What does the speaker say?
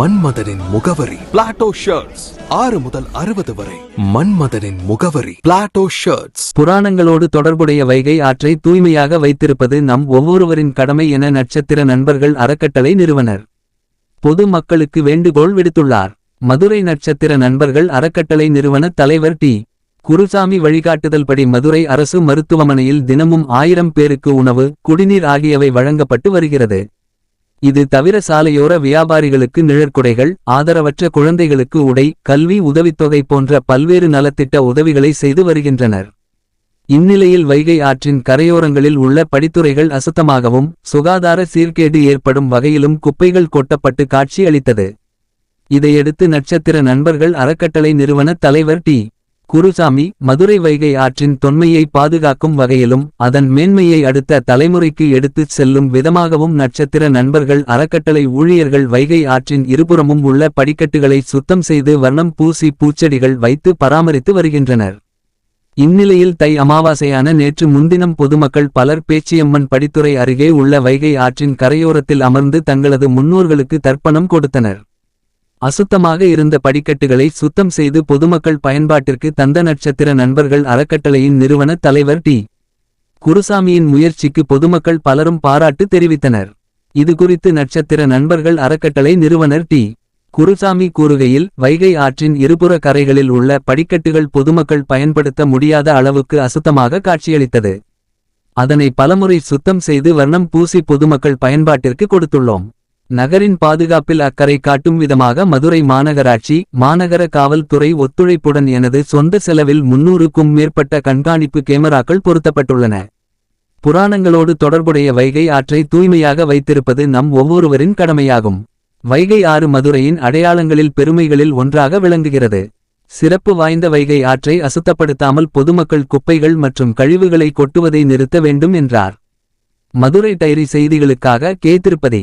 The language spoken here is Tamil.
மன்மதனின் முகவரி. பிளாட்டோ ஷர்ட்ஸ் ஆறு முதல் அறுபது வரை. மன்மதனின் முகவரி. பிளாட்டோ ஷர்ட்ஸ் புராணங்களோடு தொடர்புடைய வைகை ஆற்றை தூய்மையாக வைத்திருப்பது நம் ஒவ்வொருவரின் கடமை என நட்சத்திர நண்பர்கள் அறக்கட்டளை நிறுவனர். பொது மக்களுக்கு வேண்டுகோள் விடுத்துள்ளார். மதுரை நட்சத்திர நண்பர்கள் அறக்கட்டளை நிறுவன தலைவர் டி. குருசாமி வழிகாட்டுதல்படி மதுரை அரசு மருத்துவமனையில் தினமும் ஆயிரம் பேருக்கு உணவு குடிநீர் ஆகியவை வழங்கப்பட்டு வருகிறது. இது தவிர சாலையோர வியாபாரிகளுக்கு நிழற்குடைகள் ஆதரவற்ற குழந்தைகளுக்கு உடை கல்வி உதவித்தொகை போன்ற பல்வேறு நலத்திட்ட உதவிகளை செய்து வருகின்றனர். இந்நிலையில் வைகை ஆற்றின் கரையோரங்களில் உள்ள படித்துறைகள் அசுத்தமாகவும் சுகாதார சீர்கேடு ஏற்படும் வகையிலும் குப்பைகள் கொட்டப்பட்டு காட்சி அளித்தது இதையடுத்து நட்சத்திர நண்பர்கள் அறக்கட்டளை நிறுவன தலைவர் டி. குருசாமி மதுரை வைகை ஆற்றின் தொன்மையை பாதுகாக்கும் வகையிலும் அதன் மேன்மையை அடுத்த தலைமுறைக்கு எடுத்துச் செல்லும் விதமாகவும் நட்சத்திர நண்பர்கள் அறக்கட்டளை ஊழியர்கள் வைகை ஆற்றின் இருபுறமும் உள்ள படிக்கட்டுகளை சுத்தம் செய்து வர்ணம் பூசி பூச்செடிகள் வைத்து பராமரித்து வருகின்றனர். இந்நிலையில் தை அமாவாசையான நேற்று முன்தினம் பொதுமக்கள் பலர் பேச்சியம்மன் படித்துறை அருகே உள்ள வைகை ஆற்றின் கரையோரத்தில் அமர்ந்து தங்களது முன்னோர்களுக்கு தர்ப்பணம் கொடுத்தனர். அசுத்தமாக இருந்த படிக்கட்டுகளை சுத்தம் செய்து பொதுமக்கள் பயன்பாட்டிற்கு தந்த நட்சத்திர நண்பர்கள் அறக்கட்டளையின் நிறுவன தலைவர் டி. குருசாமியின் முயற்சிக்கு பொதுமக்கள் பலரும் பாராட்டு தெரிவித்தனர். இதுகுறித்து நட்சத்திர நண்பர்கள் அறக்கட்டளை நிறுவனர் டி. குருசாமி கூறுகையில் வைகை ஆற்றின் இருபுற கரைகளில் உள்ள படிக்கட்டுகள் பொதுமக்கள் பயன்படுத்த முடியாத அளவுக்கு அசுத்தமாக காட்சியளித்தது. அதனை பலமுறை சுத்தம் செய்து வர்ணம் பூசி பொதுமக்கள் பயன்பாட்டிற்கு கொடுத்துள்ளோம். நகரின் பாதுகாப்பில் அக்கறை காட்டும் விதமாக மதுரை மாநகராட்சி மாநகர காவல்துறை ஒத்துழைப்புடன் எனது சொந்த செலவில் முன்னூறுக்கும் மேற்பட்ட கண்காணிப்பு கேமராக்கள் பொருத்தப்பட்டுள்ளன. புராணங்களோடு தொடர்புடைய வைகை ஆற்றை தூய்மையாக வைத்திருப்பது நம் ஒவ்வொருவரின் கடமையாகும். வைகை ஆறு மதுரையின் அடையாளங்களில் பெருமைகளில் ஒன்றாக விளங்குகிறது. சிறப்பு வாய்ந்த வைகை ஆற்றை அசுத்தப்படுத்தாமல் பொதுமக்கள் குப்பைகள் மற்றும் கழிவுகளை கொட்டுவதை நிறுத்த வேண்டும் என்றார். மதுரை டைரி செய்திகளுக்காக கே திருப்பதி